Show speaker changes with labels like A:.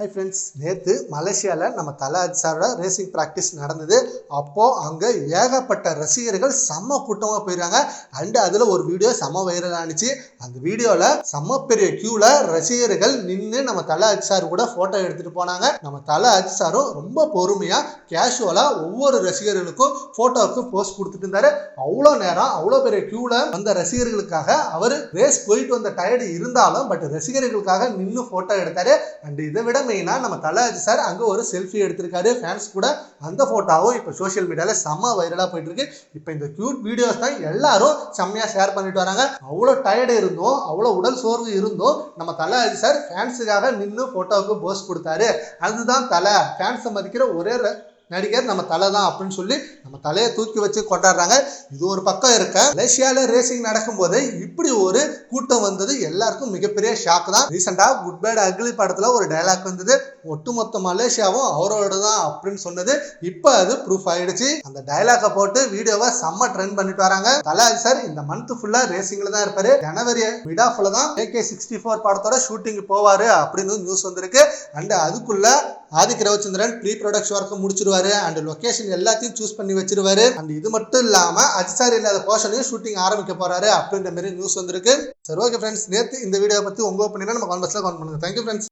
A: Hi friends நேற்று மலேசியாவில் நம்ம தலாஜ் சாரோட ரேசிங் ப்ராக்டிஸ் நடந்தது. அப்போது அங்கே ஏகப்பட்ட ரசிகர்கள் செம்ம கூட்டமாக போயிடுறாங்க அண்டு அதில் ஒரு வீடியோ செம்ம வைரல் ஆனிச்சு. அந்த வீடியோவில் செம்ம பெரிய க்யூவில் ரசிகர்கள் நின்று நம்ம தலாஜ் சார் கூட ஃபோட்டோ எடுத்துகிட்டு போனாங்க. நம்ம தலாஜ் சாரும் ரொம்ப பொறுமையாக கேஷுவலாக ஒவ்வொரு ரசிகர்களுக்கும் ஃபோட்டோவுக்கு போஸ்ட் கொடுத்துட்டு இருந்தார். அவ்வளோ நேரம் அவ்வளோ பெரிய க்யூவில் வந்த ரசிகர்களுக்காக அவர் ரேஸ் போயிட்டு வந்த டயர்டு இருந்தாலும் பட் ரசிகர்களுக்காக நின்று ஃபோட்டோ எடுத்தார். அண்டு இதை விட மெயினாக நம்ம தலாஜி சார் அங்கே ஒரு செல்ஃபி எடுத்திருக்காரு. ஃபேன்ஸ் கூட அந்த ஃபோட்டோவும் இப்போ சோஷியல் மீடியாவில் செம்ம வைரலாக போயிட்டு இருக்கு இப்போ இந்த க்யூட் வீடியோஸ் தான் எல்லாரும் செம்மையாக ஷேர் பண்ணிட்டு வராங்க. அவ்வளோ டயர்டு இருந்தோம் அவ்வளோ உடல் சோர்வு இருந்தோம். நம்ம தலாஜி சார் ஃபேன்ஸுக்காக நின்று ஃபோட்டோவுக்கு போஸ்ட் கொடுத்தாரு. அதுதான் தலை. ஃபேன்ஸை மதிக்கிற ஒரே நடிகர் நம்ம தலை தான் அப்படின்னு சொல்லி நம்ம தலையை தூக்கி வச்சு கொண்டாடுறாங்க. இது ஒரு பக்கம் இருக்க மலேசியாவில் ரேசிங் நடக்கும்போது இப்படி ஒரு கூட்டம் வந்தது. எல்லாருக்கும் மிகப்பெரிய ஷாக் தான். ரீசெண்டாக குட் பேட் அக்லி படத்தில் ஒரு டைலாக் வந்தது. ஒட்டுமொத்த மலேசியாவும் அவரோட தான் அப்படின்னு சொன்னது. இப்போ அது ப்ரூஃப் ஆயிடுச்சு. அந்த டைலாக்கை போட்டு வீடியோவை செம்ம ட்ரெண்ட் பண்ணிட்டு வராங்க. தலா சார் இந்த மந்த் ஃபுல்லாக ரேசிங்கில் தான் இருப்பாரு. ஜனவரி மிட் ஆஃப்ல தான் ஏகே சிக்ஸ்டி ஃபோர் படத்தோட ஷூட்டிங் போவார் அப்படின்னு நியூஸ் வந்திருக்கு. அண்ட் அதுக்குள்ள ஆதிக் ரவிச்சந்திரன் ப்ரீ ப்ரொடக்ஷன் ஒர்க்கை முடிச்சிருவாரு. அண்ட் லொகேஷன் எல்லாத்தையும் சூஸ் பண்ணி வச்சிருவாரு. அண்ட் இது மட்டும் இல்லாம அஜிசார் இல்லாத போர்ஷனையும் ஷூட்டிங் ஆரம்பிக்க போறாரு அப்படின்ற மாதிரி நியூஸ் வந்திருக்கு. சரி ஓகே ஃப்ரெண்ட்ஸ் நேற்று இந்த வீடியோ பத்தி உங்க ஒப்பீனியன் நம்ம கான்வர்ஸ்ல கான் பண்ணுங்க. Thank you friends